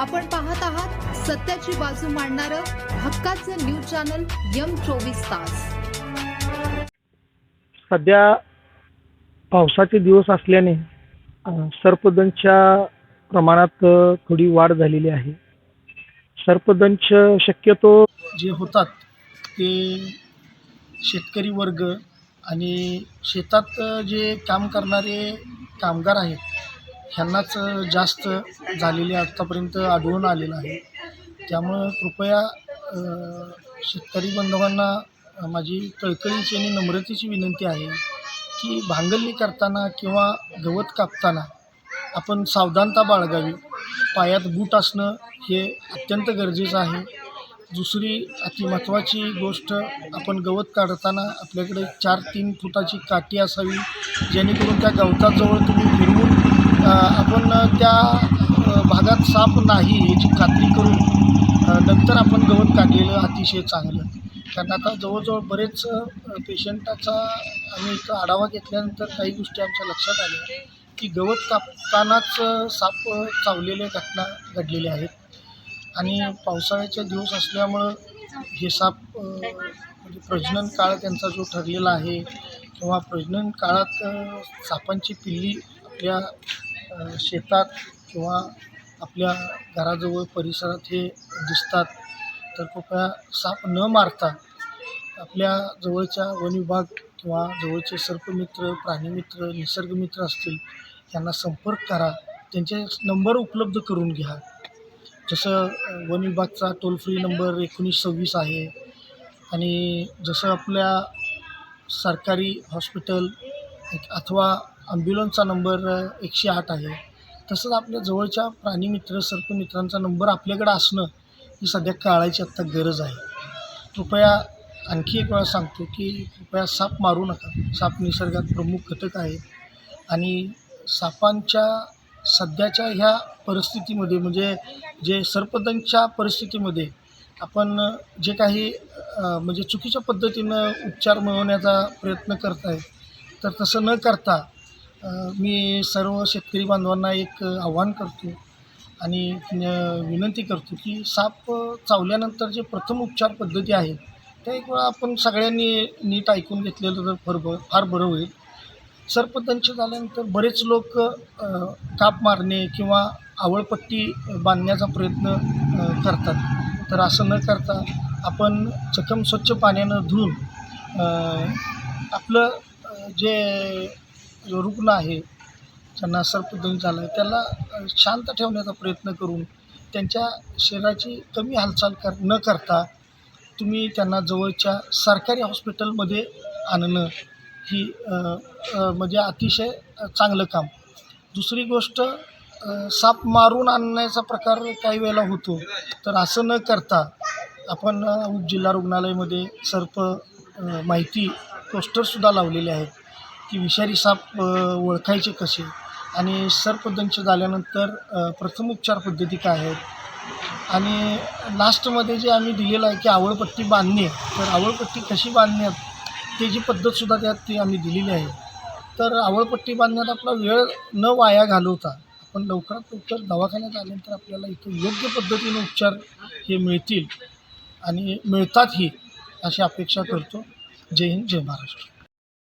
आपण पाहत आहात सत्याची बाजू मांडणारं हक्काचं न्यूज चॅनल यम चोवीस तास. सध्या पावसाचे दिवस असल्याने सर्पदंशच्या प्रमाणात थोडी वाढ झालेली आहे. सर्पदंश शक्यतो जे होतात ते शेतकरी वर्ग आणि शेतात जे काम करणारे कामगार आहेत ह्यांनाच जास्त झालेली आत्तापर्यंत आढळून आलेलं आहे. त्यामुळं कृपया शेतकरी बांधवांना माझी कळकळीची आणि नम्रतेची विनंती आहे की भांगलणी करताना किंवा गवत कापताना आपण सावधानता बाळगावी. पायात बूट असणं हे अत्यंत गरजेचं आहे. दुसरी अति महत्त्वाची गोष्ट आपण गवत काढताना आपल्याकडे चार तीन फुटाची काठी असावी जेणेकरून त्या गवताजवळ तुम्ही आपण त्या भागात साप नाही याची खात्री करून नंतर आपण गवत काढलेलं अतिशय चांगलं. कारण आता जवळजवळ बरेच पेशंटाचा आम्ही एक आढावा घेतल्यानंतर काही गोष्टी आमच्या लक्षात आल्या की गवत कापतानाच साप चावलेल्या घटना घडलेल्या आहेत. आणि पावसाळ्याचे दिवस असल्यामुळं हे साप म्हणजे प्रजनन काळ त्यांचा जो ठरलेला आहे किंवा प्रजनन काळात सापांची पिल्ली आपल्या शेतात किंवा आपल्या घराजवळ परिसरात हे दिसतात तर कृपया साप न मारता आपल्या जवळच्या वनविभाग किंवा जवळचे सर्पमित्र प्राणीमित्र निसर्गमित्र असतील यांना संपर्क करा. त्यांचे नंबर उपलब्ध करून घ्या. जसं वन विभागचा टोल फ्री नंबर एकोणीस सव्वीस आहे आणि जसं आपल्या सरकारी हॉस्पिटल एक- अथवा ॲम्ब्युलन्सचा नंबर एकशे आठ आहे. तसंच आपल्या जवळच्या प्राणीमित्र सर्पमित्रांचा नंबर आपल्याकडं असणं ही सध्या काळाची आत्ता गरज आहे. कृपया आणखी एक वेळा सांगतो की कृपया साप मारू नका. साप निसर्गात प्रमुख घटक आहे. आणि सापांच्या सध्याच्या ह्या परिस्थितीमध्ये म्हणजे जे सर्पदंशच्या परिस्थितीमध्ये आपण जे काही म्हणजे चुकीच्या पद्धतीनं उपचार मिळवण्याचा प्रयत्न करत आहे तर तसं न करता मी सर्व शेतकरी बांधवांना एक आव्हान करतो आणि न- विनंती करतो की साप चावल्यानंतर जे प्रथम उपचार पद्धती आहे त्या एक वेळा आपण सगळ्यांनी नीट ऐकून घेतलेलं तर फार ब फार बरं होईल. सर्पदंश झाल्यानंतर बरेच लोक काप मारणे किंवा आवळपट्टी बांधण्याचा प्रयत्न करतात. तर असं न करता आपण चकम स्वच्छ पाण्यानं धुवून आपलं जे रुग्ण आहे ज्यांना सर्पदंश झाला आहे त्याला शांत ठेवण्याचा प्रयत्न करून त्यांच्या शरीराची कमी हालचाल कर न करता तुम्ही त्यांना जवळच्या सरकारी हॉस्पिटलमध्ये आणणं ही म्हणजे अतिशय चांगलं काम. दुसरी गोष्ट साप मारून आणण्याचा प्रकार काही वेळेला होतो तर असं न करता आपण जिल्हा उपजिल्हा रुग्णालयामध्ये सर्प माहिती पोस्टरसुद्धा लावलेले आहेत. की विषारी साप ओळखायचे कसे? आणि सर्पदंश झाल्यानंतर प्रथमोपचार पद्धती काय आहेत? आणि लास्टमध्ये जे आम्ही दिलेलं आहे की आवळपट्टी बांधणे तर आवळपट्टी कशी बांधण्यात त्याची पद्धतसुद्धा त्यात ती आम्ही दिलेली आहे. तर आवळपट्टी बांधण्यात आपला वेळ न वाया घालवता आपण लवकरात लवकर दवाखान्यात आल्यानंतर आपल्याला इथं योग्य पद्धतीने उपचार हे मिळतील आणि मिळतातही अशी अपेक्षा करतो. जय हिंद जय महाराष्ट्र.